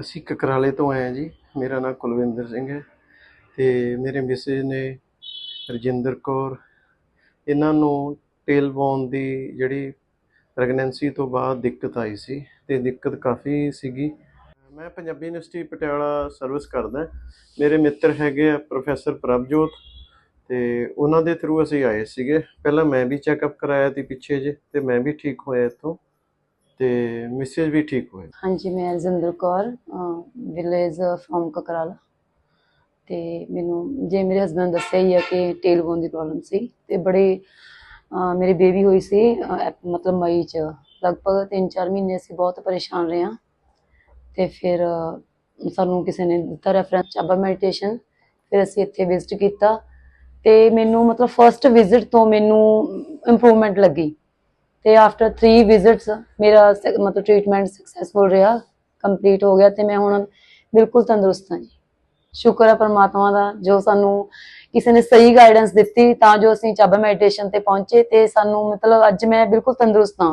ਅਸੀਂ ਕਕਰਾਲੇ ਤੋਂ ਆਏ ਹਾਂ ਜੀ। ਮੇਰਾ ਨਾਮ ਕੁਲਵਿੰਦਰ ਸਿੰਘ ਹੈ ਤੇ ਮੇਰੇ ਮਿਸਿਸ ਨੇ ਰਜਿੰਦਰ ਕੌਰ, ਇਹਨਾਂ ਨੂੰ ਟੇਲ ਬੋਨ ਦੀ ਜਿਹੜੀ ਪ੍ਰੈਗਨੈਂਸੀ ਤੋਂ ਬਾਅਦ ਦਿੱਕਤ ਆਈ ਸੀ ਤੇ ਦਿੱਕਤ ਕਾਫੀ ਸੀਗੀ। ਮੈਂ ਪੰਜਾਬੀ ਯੂਨੀਵਰਸਿਟੀ ਪਟਿਆਲਾ ਸਰਵਿਸ ਕਰਦਾ। ਮੇਰੇ ਮਿੱਤਰ ਹੈਗੇ ਆ ਪ੍ਰੋਫੈਸਰ ਪ੍ਰਭਜੋਤ ਤੇ ਉਹਨਾਂ ਦੇ ਥਰੂ ਅਸੀਂ ਆਏ ਸੀਗੇ। ਪਹਿਲਾਂ ਮੈਂ ਵੀ ਚੈੱਕਅਪ ਕਰਾਇਆ ਸੀ ਪਿੱਛੇ ਜੇ ਤੇ ਮੈਂ ਵੀ ਠੀਕ ਹੋਇਆ ਇੱਥੋਂ। ਤੇ ਮਿਸਿਸ ਵੀ ਠੀਕ ਹੋਏ? ਹਾਂਜੀ ਮੈਂ ਰਜਿੰਦਰ ਕੌਰ ਵਿਲੇਜ ਫਰੋਮ ਕਕਰਾਲਾ। ਤੇ ਮੈਨੂੰ ਜੇ ਮੇਰੇ ਹਸਬੰਦ ਦੱਸਿਆ ਹੀ ਹੈ ਕਿ ਟੇਲ ਬੋਨ ਦੀ ਪ੍ਰੋਬਲਮ ਸੀ ਤੇ ਬੜੇ ਅਹ, ਮੇਰੀ ਬੇਬੀ ਹੋਈ ਸੀ ਮਤਲਬ ਮਈ ਚ। ਲਗਭਗ 3-4 ਮਹੀਨੇ ਅਸੀਂ ਬਹੁਤ ਪਰੇਸ਼ਾਨ ਰਹੇ ਹਾਂ। ਤੇ ਫਿਰ ਸਾਨੂੰ ਕਿਸੇ ਨੇ ਦਿੱਤਾ ਰੈਫਰੈਂਸ ਚਾਬਾ ਮੈਡੀਟੇਸ਼ਨ ਫਿਰ ਅਸੀਂ ਇੱਥੇ ਵਿਜ਼ਿਟ ਕੀਤਾ। ਤੇ ਮੈਨੂੰ ਮਤਲਬ ਫਰਸਟ ਵਿਜ਼ਿਟ ਤੋਂ ਮੈਨੂੰ ਇੰਪਰੂਵਮੈਂਟ ਲੱਗੀ। ਤੇ ਆਫਟਰ 3 ਵਿਜ਼ਿਟਸ ਮੇਰਾ ਸ- ਮਤਲਬ ਟ੍ਰੀਟਮੈਂਟ ਸਕਸੈਸਫੁਲ ਰਿਹਾ ਕੰਪਲੀਟ ਹੋ ਗਿਆ ਤੇ ਮੈਂ ਹੁਣ ਬਿਲਕੁਲ ਤੰਦਰੁਸਤ ਹਾਂ ਜੀ। ਸ਼ੁਕਰ ਹੈ ਪਰਮਾਤਮਾ ਦਾ, ਜੋ ਸਾਨੂੰ ਕਿਸੇ ਨੇ ਸਹੀ ਗਾਈਡੈਂਸ ਦਿੱਤੀ ਤਾਂ ਜੋ ਅਸੀਂ ਚਾਬਾ ਮੈਡੀਟੇਸ਼ਨ ਤੇ ਪਹੁੰਚੇ ਤੇ ਸਾਨੂੰ ਮਤਲਬ ਅੱਜ ਮੈਂ ਬਿਲਕੁਲ ਤੰਦਰੁਸਤ ਹਾਂ।